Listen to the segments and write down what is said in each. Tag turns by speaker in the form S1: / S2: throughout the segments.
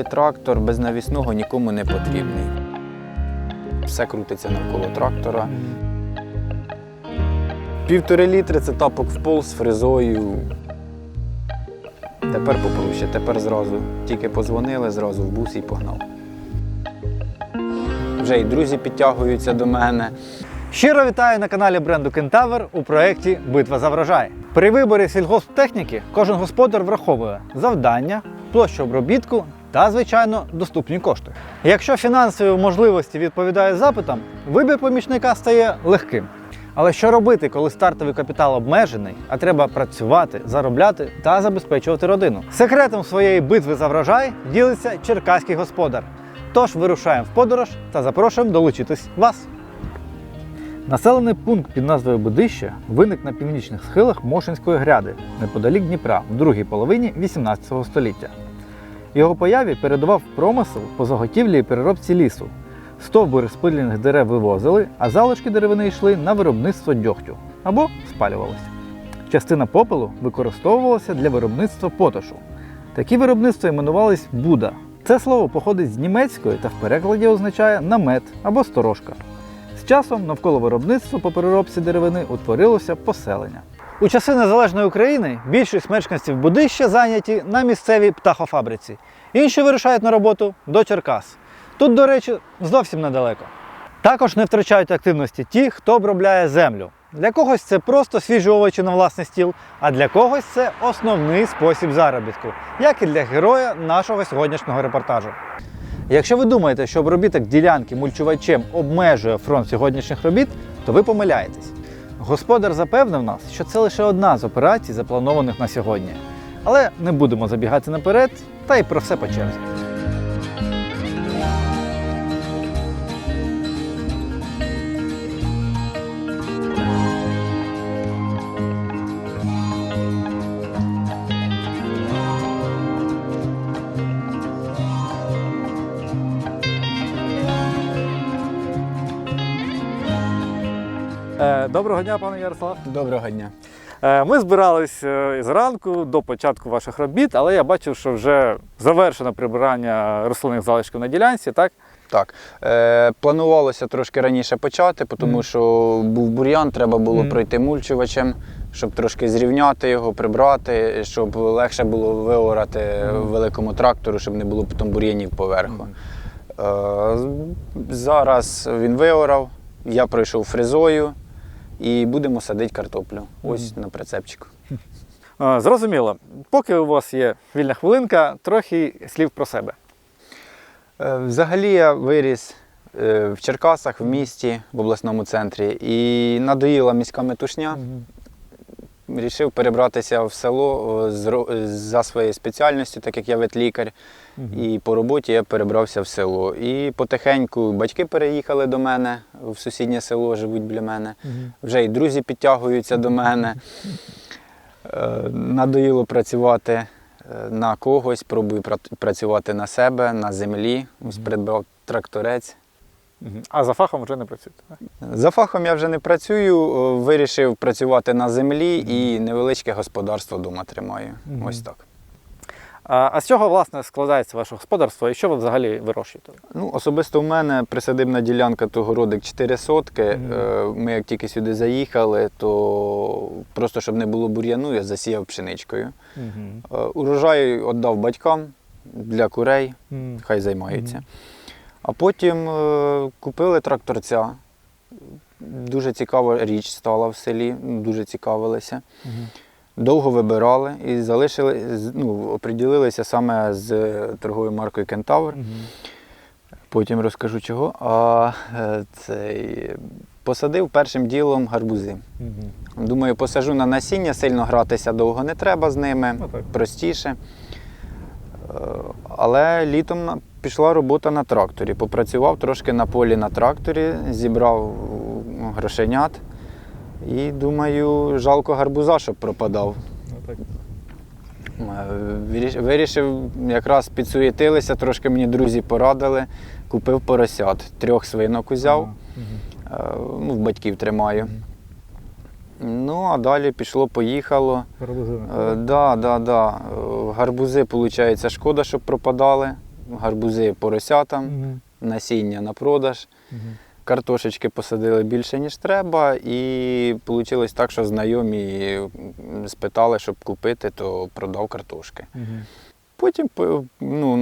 S1: Малий трактор без навісного нікому не потрібний. Все крутиться навколо трактора. Півтори літри це тапок в пол з фрезою. Тепер попроще, тепер зразу. Тільки позвонили, зразу в бус і погнав. Вже і друзі підтягуються до мене.
S2: Щиро вітаю на каналі бренду Кентавр у проєкті Битва за врожай. При виборі сільгосптехніки кожен господар враховує завдання, площу обробітку та, звичайно, доступні кошти. Якщо фінансові можливості відповідають запитам, вибір помічника стає легким. Але що робити, коли стартовий капітал обмежений, а треба працювати, заробляти та забезпечувати родину? Секретом своєї битви за врожай ділиться черкаський господар. Тож вирушаємо в подорож та запрошуємо долучитись вас. Населений пункт під назвою Будище виник на північних схилах Мошинської гряди неподалік Дніпра в другій половині 18 століття. Його появі передував промисел по заготівлі і переробці лісу. Стовбури спилених дерев вивозили, а залишки деревини йшли на виробництво дьогтю або спалювалися. Частина попелу використовувалася для виробництва потошу. Такі виробництва іменувались Буда. Це слово походить з німецької та в перекладі означає намет або сторожка. З часом навколо виробництва по переробці деревини утворилося поселення. У часи незалежної України більшість мешканців Будища зайняті на місцевій птахофабриці. Інші вирушають на роботу до Черкас. Тут, до речі, зовсім недалеко. Також не втрачають активності ті, хто обробляє землю. Для когось це просто свіжі овочі на власний стіл, а для когось це основний спосіб заробітку, як і для героя нашого сьогоднішнього репортажу. Якщо ви думаєте, що обробіток ділянки мульчувачем обмежує фронт сьогоднішніх робіт, то ви помиляєтесь. Господар запевнив нас, що це лише одна з операцій, запланованих на сьогодні. Але не будемо забігати наперед, та й про все по черзі. Доброго дня, пане Ярослав.
S1: Доброго дня.
S2: Е, Ми збирались е, зранку до початку ваших робіт, але я бачив, що вже завершено прибирання рослинних залишків на ділянці, так?
S1: Так, е, планувалося трошки раніше почати, тому
S2: Мгм.
S1: що був бур'ян, треба було
S2: Мгм.
S1: пройти мульчувачем, щоб трошки зрівняти його, прибрати, щоб легше було виорати
S2: Мгм.
S1: великому трактору, щоб не було потім бур'янів поверху. Е, зараз він виорав, я пройшов фрезою і будемо садити картоплю. Ось на прицепчику.
S2: Зрозуміло. Поки у вас є вільна хвилинка, трохи слів про себе.
S1: Е, Взагалі я виріс е, в Черкасах, в місті, в обласному центрі, і надоїла міська метушня. Рішив перебратися в село з ро- за своєю спеціальністю, так як я ветлікар. І по роботі я перебрався в село. І потихеньку батьки переїхали до мене в сусіднє село, живуть біля мене. Вже і друзі підтягуються до мене. Е, Надоїло працювати е, на когось, пробую працювати на себе, на землі. Ось придбав тракторець.
S2: А за фахом вже не працюєте.
S1: За фахом я вже не працюю, вирішив працювати на землі і невеличке господарство вдома тримаю.
S2: Мгм.
S1: Ось так.
S2: А, а з чого власне складається ваше господарство і що ви взагалі вирощуєте?
S1: Ну, особисто в мене присадибна ділянка того родик 4 сотки. Е, Ми як тільки сюди заїхали, то просто щоб не було бур'яну, я засіяв пшеничкою. Е, Урожай віддав батькам для курей, хай займаються.
S2: Мгм.
S1: А потім е, купили тракторця. Дуже цікава річ стала в селі, дуже цікавилися. Довго вибирали і залишили, ну, оприділилися саме з торговою маркою Кентавр. Потім розкажу чого. А е, цей, посадив першим ділом гарбузи. Думаю, посажу на насіння, сильно гратися довго не треба з ними,
S2: Ну,
S1: простіше. Е, Але літом пішла робота на тракторі. Попрацював трошки на полі на тракторі, зібрав ну, грошенят. І думаю, жалко гарбуза, щоб пропадав. Е, Вирішив, якраз підсуєтилися, трошки мені друзі порадили, купив поросят. Трьох свинок узяв, е, ну, в батьків тримаю. Ну, а далі пішло, поїхало. Е, да, да, да. Е, Гарбузи, виходить, шкода, щоб пропадали. Гарбузи поросятам, насіння на продаж. Картошечки посадили більше, ніж треба, і вийшло так, що знайомі спитали, щоб купити, то продав картошки. Потім по- ну,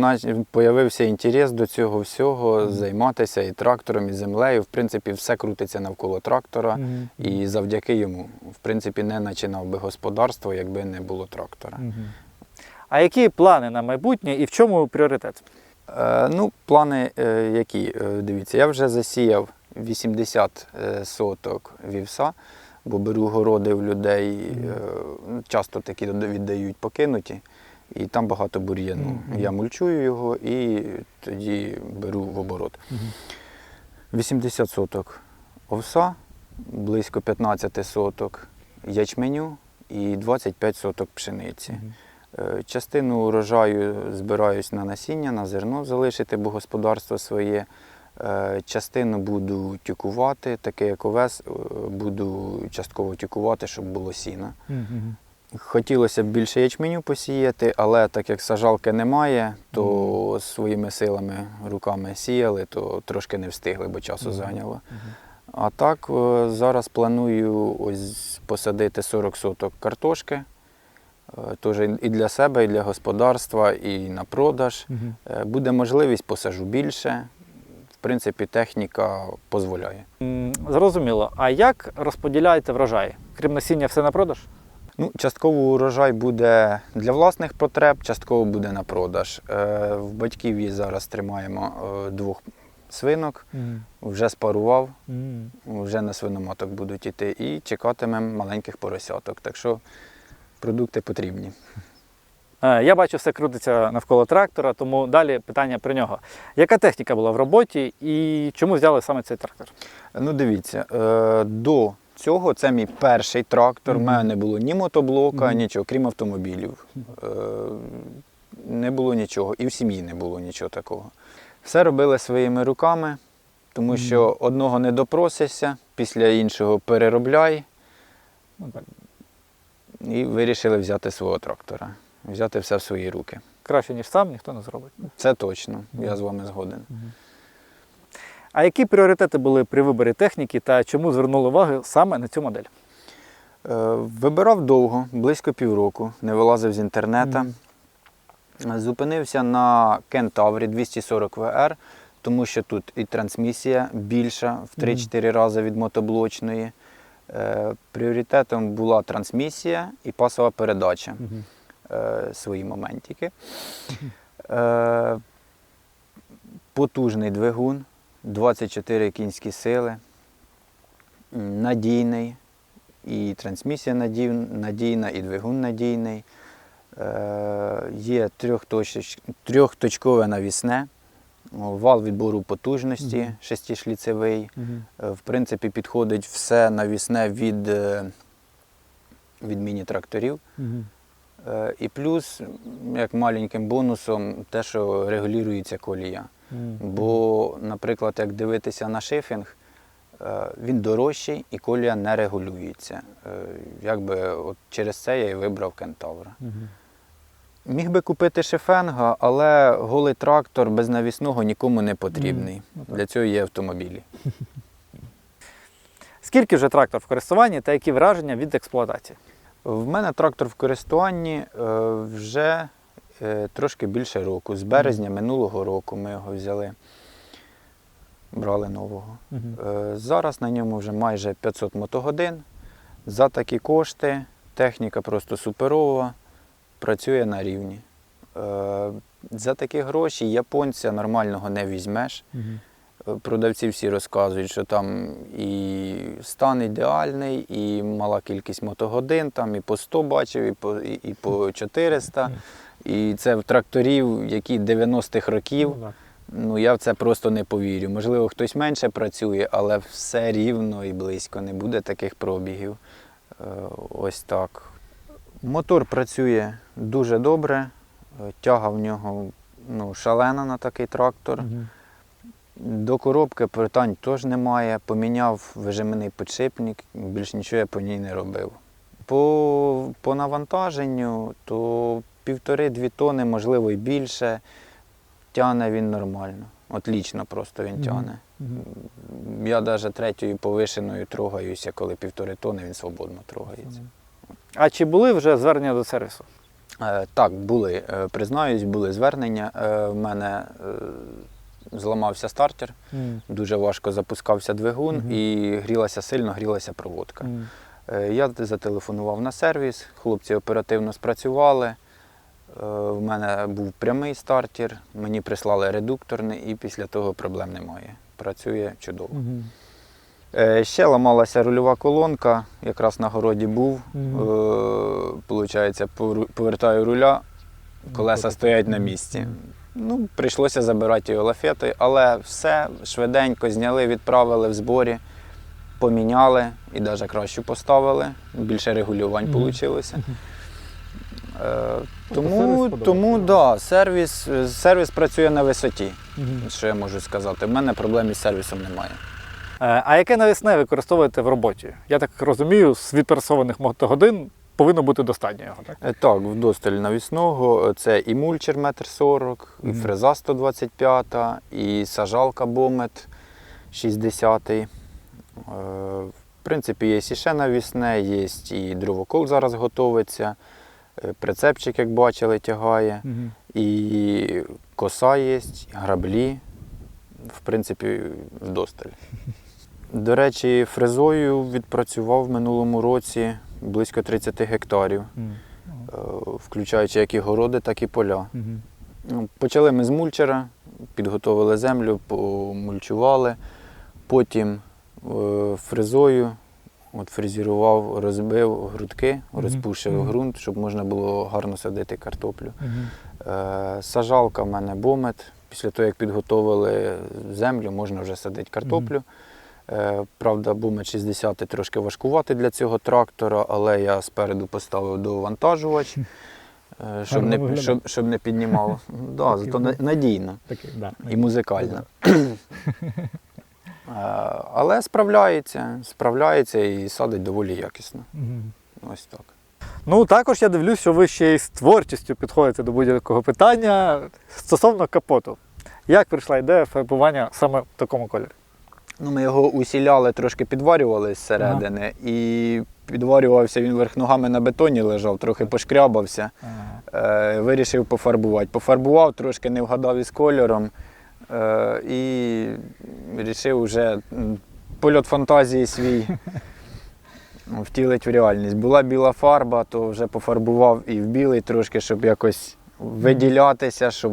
S1: появився інтерес до цього всього, займатися і трактором, і землею. В принципі, все крутиться навколо трактора. І завдяки йому, в принципі, не починав би господарство, якби не було трактора.
S2: А які плани на майбутнє і в чому пріоритет?
S1: Е, ну, плани е, які? Е, дивіться, я вже засіяв 80 е, соток вівса, бо беру городи в людей, е, ну, часто такі віддають покинуті, і там багато бур'яну.
S2: Мгм.
S1: Я мульчую його і тоді беру в оборот. 80 соток овса, близько 15 соток ячменю і 25 соток пшениці. Е, Частину урожаю збираюсь на насіння, на зерно залишити, бо господарство своє. Е, Частину буду тюкувати, таке як овес, е, буду частково тюкувати, щоб було сіна. Хотілося б більше ячменю посіяти, але так як сажалки немає, то своїми силами руками сіяли, то трошки не встигли, бо часу зайняло. А так е, зараз планую ось посадити 40 соток картошки. Е, Теж і для себе, і для господарства, і на продаж. Е, Буде можливість, посажу більше. В принципі, техніка дозволяє.
S2: Зрозуміло. А як розподіляєте врожай? Крім насіння, все на продаж?
S1: Ну, частково урожай буде для власних потреб, частково буде на продаж. Е, В батьків є зараз тримаємо двох свинок, вже спарував, вже на свиноматок будуть іти і чекатимемо маленьких поросяток. Так що продукти потрібні.
S2: Е, Я бачу, все крутиться навколо трактора, тому далі питання про нього. Яка техніка була в роботі і чому взяли саме цей трактор?
S1: Ну, дивіться, е, до цього це мій перший трактор. У
S2: Мгм.
S1: мене не було ні мотоблока,
S2: Мгм.
S1: нічого, крім автомобілів. Е, Не було нічого, і в сім'ї не було нічого такого. Все робили своїми руками, тому що одного не допросишся, після іншого переробляй,
S2: Ну.
S1: І вирішили взяти свого трактора, взяти все в свої руки.
S2: Краще, ніж сам, ніхто не зробить.
S1: Це точно, я з вами згоден.
S2: А які пріоритети були при виборі техніки та чому звернули увагу саме на цю модель?
S1: Е, Вибирав довго, близько півроку, не вилазив з інтернету. Зупинився на Кентаврі 240 VR, тому що тут і трансмісія більша в 3-4 рази від мотоблочної. Е, Пріоритетом була трансмісія і пасова передача. Е, Свої моментики. Е, Потужний двигун, 24 кінські сили, надійний, і трансмісія надійна, і двигун надійний. Е, Є трьохточкове навісне, вал відбору потужності,
S2: Мгм.
S1: шестишліцевий. Е, В принципі, підходить все навісне від, е, від міні-тракторів. Е, І плюс, як маленьким бонусом, те, що регулюється колія. Бо, наприклад, як дивитися на шифінг, він дорожчий і колія не регулюється. Якби от через це я і вибрав кентавра. Міг би купити шифенга, але голий трактор без навісного нікому не потрібний.
S2: Ну.
S1: Для цього є автомобілі.
S2: Скільки вже трактор в користуванні та які враження від експлуатації?
S1: В мене трактор в користуванні е, вже е, трошки більше року. З березня минулого року ми його взяли, брали нового. Е, Зараз на ньому вже майже 500 мотогодин. За такі кошти техніка просто суперова, працює на рівні. Е, За такі гроші японця нормального не візьмеш. Е, Продавці всі розказують, що там і стан ідеальний, і мала кількість мотогодин, там і по 100 бачив, і по, і, і по 400. І це в тракторів, які 90-х років. Ну я в це просто не повірю. Можливо, хтось менше працює, але все рівно і близько не буде таких пробігів. Е, Ось так. Мотор працює дуже добре, е, тяга в нього ну, шалена на такий трактор. До коробки питань теж немає. Поміняв вижиманий підшипник, більш нічого я по ній не робив. По, по навантаженню то півтори-дві тони, можливо, і більше. тягне він нормально. Отлічно просто він
S2: Мгм.
S1: тягне. Я навіть третьою повишеною трогаюся, коли півтори тони він свободно трогається.
S2: А чи були вже звернення до сервісу?
S1: Е, Так, були, е, признаюсь, були звернення. Е, В мене зламався стартер, дуже важко запускався двигун
S2: Мгм.
S1: і грілася сильно, грілася проводка. Е, Я зателефонував на сервіс, хлопці оперативно спрацювали. В мене був прямий стартер, мені прислали редукторний і після того проблем немає. Працює чудово. Е, Ще ламалася рульова колонка, якраз на городі був. Е, Получається, повертаю руля, колеса стоять на місці. Ну, прийшлося забирати його лафетою, але все швиденько зняли, відправили в зборі, поміняли і навіть кращу поставили. Більше регулювань вийшло. Е, тому,
S2: подобається.
S1: тому да, сервіс, сервіс працює на висоті. Що я можу сказати? У мене проблем із сервісом немає.
S2: Е, А яке навісне використовуєте в роботі? Я так розумію, з відпрацьованих мотогодин повинно бути достатньо його, так?
S1: Е, Так, вдосталь навісного. Це і мульчер метр сорок, і фреза 125, і сажалка бомет 60. Е, В принципі, є і ще навісне, є і дровокол зараз готовиться, прицепчик, як бачили, тягає, і коса є, і граблі. В принципі, вдосталь. До речі, фрезою відпрацював в минулому році близько 30 гектарів. Е, включаючи як і городи, так і поля. Ну, Почали ми з мульчера, підготовили землю, помульчували, потім е, фрезою от фрезерував, розбив грудки, розпушив ґрунт, щоб можна було гарно садити картоплю. Е, Сажалка в мене бомет. Після того, як підготовили землю, можна вже садити картоплю. Е, Правда, бомет 60 трошки важкувати для цього трактора, але я спереду поставив довантажувач, е, щоб не, щоб, щоб не піднімало. Да, зато на- надійно
S2: Такий, да.
S1: і музикально. Е, Але справляється, справляється і садить доволі якісно. Ось так.
S2: Ну, також я дивлюсь, що ви ще й з творчістю підходите до будь-якого питання стосовно капоту. Як прийшла ідея фарбування саме в такому кольорі?
S1: Ну, ми його усіляли, трошки підварювали зсередини, і підварювався він верх ногами на бетоні лежав, трохи пошкрябався. Е, вирішив пофарбувати. Пофарбував, трошки не вгадав із кольором. Е, і вирішив вже польот фантазії свій втілити в реальність. Була біла фарба, то вже пофарбував і в білий трошки, щоб якось виділятися, щоб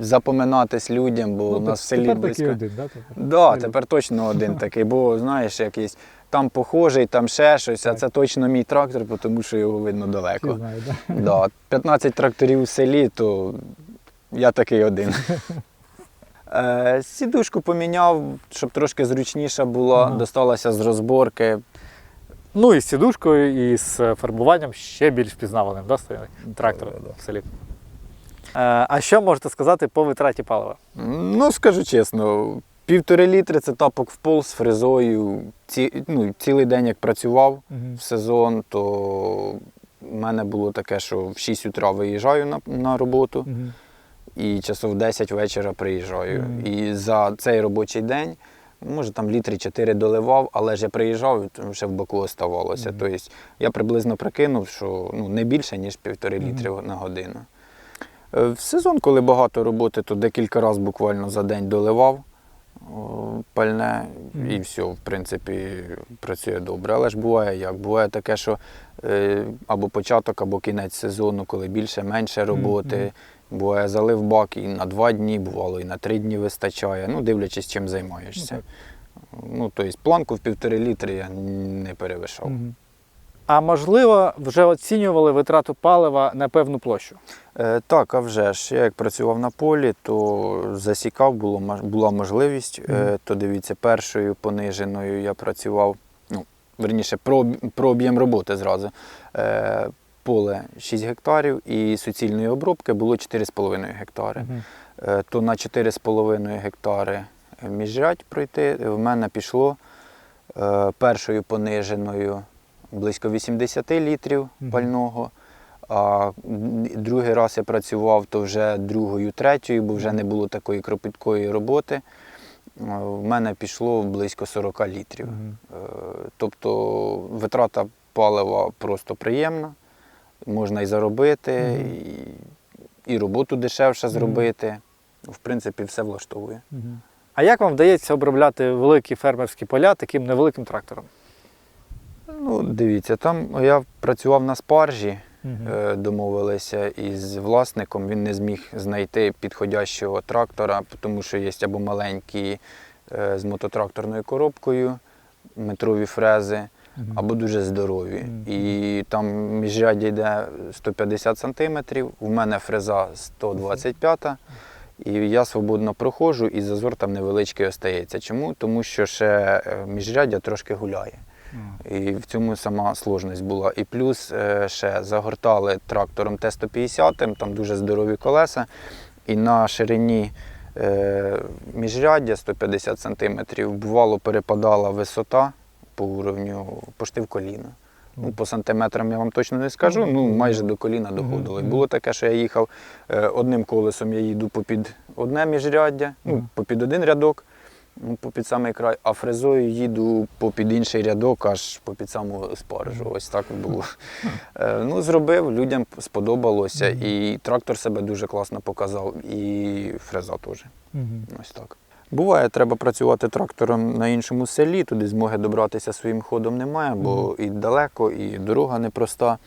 S1: запоминатись людям, бо
S2: Ну,
S1: у нас в селі близько.
S2: один, да, тепер?
S1: Да, тепер точно один такий, бо знаєш, якийсь там похожий, там ще щось, а це точно мій трактор, тому що його видно далеко.
S2: Знають, да?
S1: Да, 15 тракторів у селі, то я такий один. Е, Сідушку поміняв, щоб трошки зручніша була,
S2: Ага.
S1: досталася з розборки.
S2: Ну і з сідушкою, і з фарбуванням ще більш впізнаваним, да, трактор в селі. Е, А що можете сказати по витраті палива?
S1: Ну, скажу чесно, півтори літри це тапок в пол з фрезою. Ці, ну, цілий день як працював в сезон, то в мене було таке, що в 6 утра виїжджаю на, на роботу і часов 10 вечора приїжджаю.
S2: Мгм.
S1: І за цей робочий день, може там літри 4 доливав, але ж я приїжджав, ще в боку оставалося.
S2: Мгм.
S1: Тобто я приблизно прикинув, що ну, не більше, ніж півтори
S2: Мгм.
S1: літри на годину. Е, В сезон, коли багато роботи, то декілька разів буквально за день доливав пальне
S2: Мгм.
S1: і все, в принципі, працює добре. Але ж буває як? Буває таке, що е, або початок, або кінець сезону, коли більше-менше роботи. Буває залив бак і на два дні, бувало, і на три дні вистачає, ну, дивлячись, чим займаєшся. Ну, тобто планку в півтори літри я не перевишав.
S2: А можливо, вже оцінювали витрату палива на певну площу?
S1: Е, так, а вже ж, я як працював на полі, то засікав, було, була можливість. Е, то дивіться, першою пониженою я працював, ну, верніше, про, про об'єм роботи зразу. Е, поле 6 гектарів і суцільної обробки було 4,5 гектари. Е, то на 4,5 гектари міжрядь пройти в мене пішло е, першою пониженою близько 80 літрів пального, А другий раз я працював то вже другою, третьою, бо вже не було такої кропіткої роботи. В мене пішло близько 40 літрів. Е, Тобто витрата палива просто приємна, можна і заробити, і, і роботу дешевше зробити. В принципі, все влаштовує.
S2: А як вам вдається обробляти великі фермерські поля таким невеликим трактором?
S1: Ну, дивіться, там я працював на спаржі, е, домовилися із власником. Він не зміг знайти підходящого трактора, тому що є або маленькі е, з мототракторною коробкою, метрові фрези, або дуже здорові.
S2: Мгм.
S1: І там міжряддя йде 150 сантиметрів, у мене фреза 125 і я свободно проходжу, і зазор там невеличкий остається. Чому? Тому що ще е, міжряддя трошки гуляє. І в цьому сама сложність була. І плюс е, ще загортали трактором Т-150, там дуже здорові колеса. І на ширині е, міжряддя 150 см бувало перепадала висота по уровню пошти в коліна. Ну, по сантиметрам я вам точно не скажу, ну майже до коліна доходило. І було таке, що я їхав е, одним колесом, я їду попід одне міжряддя, ну, попід один рядок, ну, попід самий край, а фрезою їду попід інший рядок, аж попід саму спаржу. Ось так було. Е, Ну, зробив, людям сподобалося, і трактор себе дуже класно показав, і фреза теж. Ось так. Буває, треба працювати трактором на іншому селі, туди змоги добратися своїм ходом немає, бо і далеко, і дорога непроста.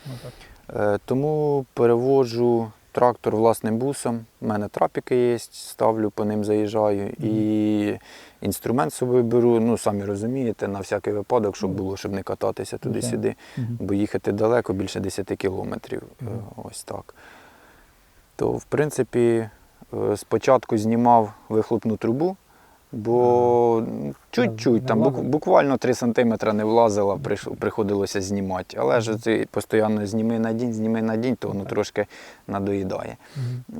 S1: Е, Тому переводжу трактор власним бусом. У мене трапіки є, ставлю, по ним заїжджаю. І інструмент з собою беру, ну самі розумієте, на всякий випадок, щоб було, щоб не кататися туди-сюди, бо їхати далеко, більше 10 кілометрів. Е, Ось так. То, в принципі, е, спочатку знімав вихлопну трубу, бо чуть-чуть, там бук- буквально 3 см не влазила, приходилося знімати. Але ж ти постійно зніми на день, зніми на день, то воно трошки надоїдає.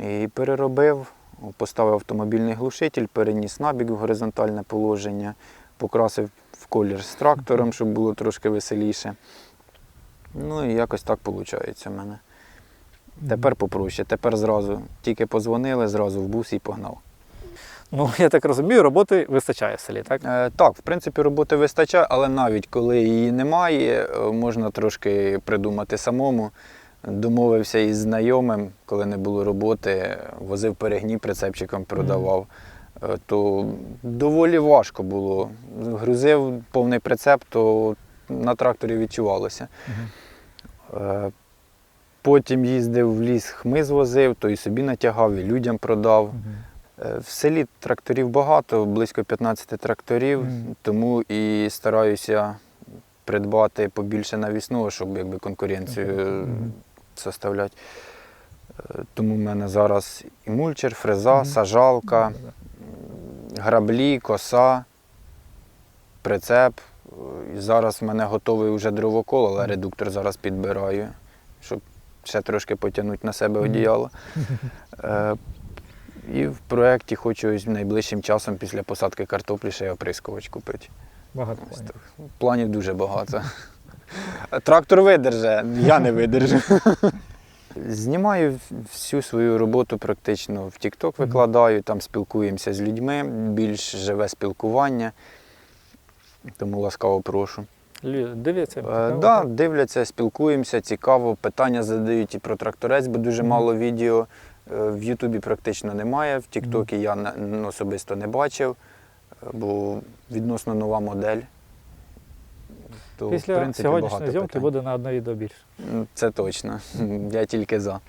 S1: І переробив, поставив автомобільний глушитель, переніс набіг в горизонтальне положення, покрасив в колір з трактором, щоб було трошки веселіше. Ну і якось так виходить у мене. Тепер попроще. Тепер зразу тільки позвонили, зразу в бус і погнав.
S2: Ну, я так розумію, роботи вистачає в селі, так?
S1: Е, так, в принципі, роботи вистачає, але навіть коли її немає, е, можна трошки придумати самому. Домовився із знайомим, коли не було роботи, возив перегні прицепчиком продавав. Е, То доволі важко було. Грузив повний прицеп, то на тракторі відчувалося. Е, Потім їздив в ліс, хмиз возив, то і собі натягав, і людям продав. Е, В селі тракторів багато, близько 15 тракторів, тому і стараюся придбати побільше навісного, щоб якби конкуренцію. Составляти. Е, Тому в мене зараз і мульчер, фреза,
S2: Мгм.
S1: сажалка, граблі, коса, прицеп. Е, І зараз в мене готовий вже дровокол, але редуктор зараз підбираю, щоб ще трошки потягнути на себе одіяло. Е, І в проєкті хочу найближчим часом після посадки картоплі ще й оприскувач купити.
S2: Багато планів.
S1: Планів дуже багато. Трактор видерже, я не видержу. Знімаю всю свою роботу практично в TikTok викладаю, там спілкуємося з людьми, більш живе спілкування. Тому ласкаво прошу.
S2: Дивляться?
S1: Е, да, дивляться, спілкуємося, цікаво, питання задають і про тракторець, бо дуже мало відео. Е, В Ютубі практично немає, в Тіктокі я особисто не бачив, е, бо відносно нова модель. То, в принципі,
S2: сьогоднішньої
S1: багато
S2: зйомки
S1: питань.
S2: буде на одне відео більше.
S1: Це точно. Я тільки за.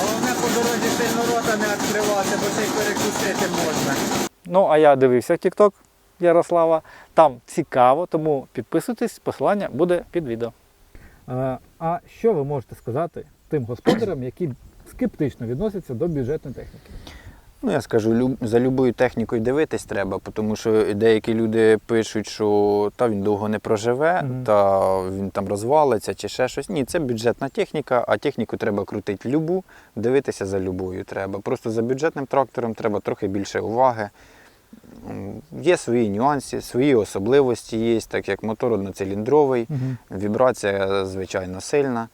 S1: Головне по дорозі сильно рота не відкривати, бо це й перекусити можна.
S2: Ну, а я дивився TikTok Ярослава. Там цікаво, тому підписуйтесь, посилання буде під відео. А, а що ви можете сказати тим господарям, які скептично відносяться до бюджетної техніки?
S1: Ну, я скажу, люб- за любою технікою дивитись треба, тому що деякі люди пишуть, що та він довго не проживе,
S2: Мгм.
S1: та він там розвалиться чи ще щось. Ні, це бюджетна техніка, а техніку треба крутити любу, дивитися за любою треба. Просто за бюджетним трактором треба трохи більше уваги. Є свої нюанси, свої особливості є, так як мотор одноциліндровий, вібрація звичайно сильна,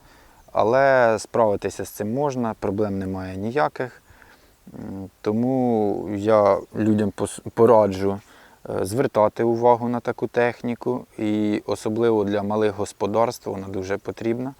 S1: але справитися з цим можна, проблем немає ніяких. Тому я людям пораджу е, звертати увагу на таку техніку, і особливо для малих господарств вона дуже потрібна.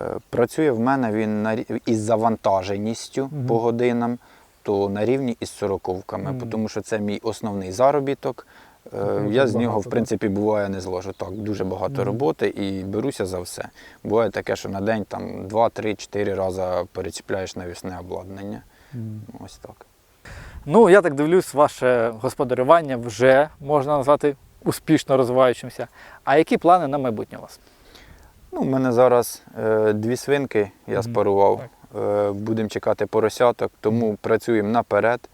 S1: Е, Працює в мене він із завантаженістю
S2: Мгм.
S1: по годинам, то на рівні із сороковками,
S2: Мгм.
S1: тому що це мій основний заробіток. Е, Я з
S2: багато,
S1: нього, в принципі, буває не зложу. Так, дуже багато роботи і беруся за все. Буває таке, що на день там 2-3-4 рази перечіпляєш навісне обладнання. Ось так.
S2: Ну, я так дивлюсь, ваше господарювання вже можна назвати успішно розвиваючимся. А які плани на майбутнє у вас?
S1: Ну, у мене зараз е, дві свинки, я спарував. Е, будемо чекати поросяток, тому працюємо наперед,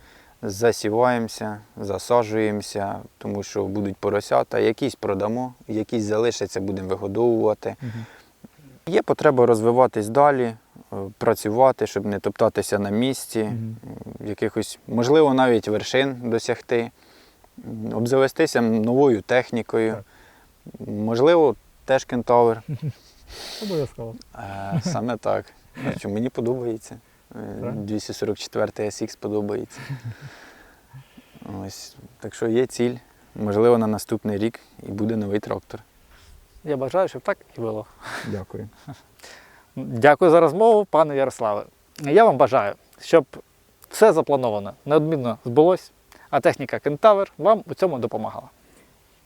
S1: засіваємося, засаджуємося, тому що будуть поросята, якісь продамо, якісь залишаться, будемо вигодовувати. Є потреба розвиватись далі, е, працювати, щоб не топтатися на місці, м, якихось, можливо, навіть вершин досягти, обзавестися новою технікою.
S2: Так.
S1: Можливо, теж кентавр.
S2: Обов'язково.
S1: Е, Саме так. Мені подобається. Е,
S2: Так.
S1: 244 SX подобається. Ось. Так що є ціль. Можливо, на наступний рік і буде новий трактор.
S2: Я бажаю, щоб так і було.
S1: Дякую.
S2: Дякую за розмову, пане Ярославе. Я вам бажаю, щоб все заплановане неодмінно збулось, а техніка Кентавр вам у цьому допомагала.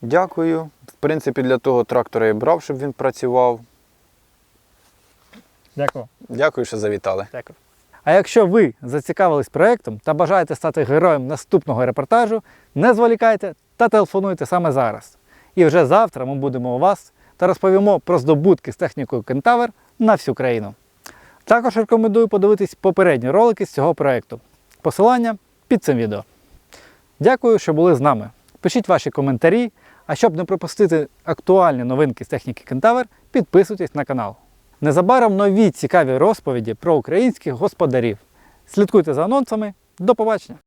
S1: Дякую. В принципі, для того трактора я брав, щоб він працював.
S2: Дякую.
S1: Дякую, що завітали.
S2: Дякую. А якщо ви зацікавились проєктом та бажаєте стати героєм наступного репортажу, не зволікайте та телефонуйте саме зараз. І вже завтра ми будемо у вас та розповімо про здобутки з технікою Кентавр на всю країну. Також рекомендую подивитись попередні ролики з цього проєкту. Посилання під цим відео. Дякую, що були з нами. Пишіть ваші коментарі, а щоб не пропустити актуальні новинки з техніки Кентавр, підписуйтесь на канал. Незабаром нові цікаві розповіді про українських господарів. Слідкуйте за анонсами. До побачення!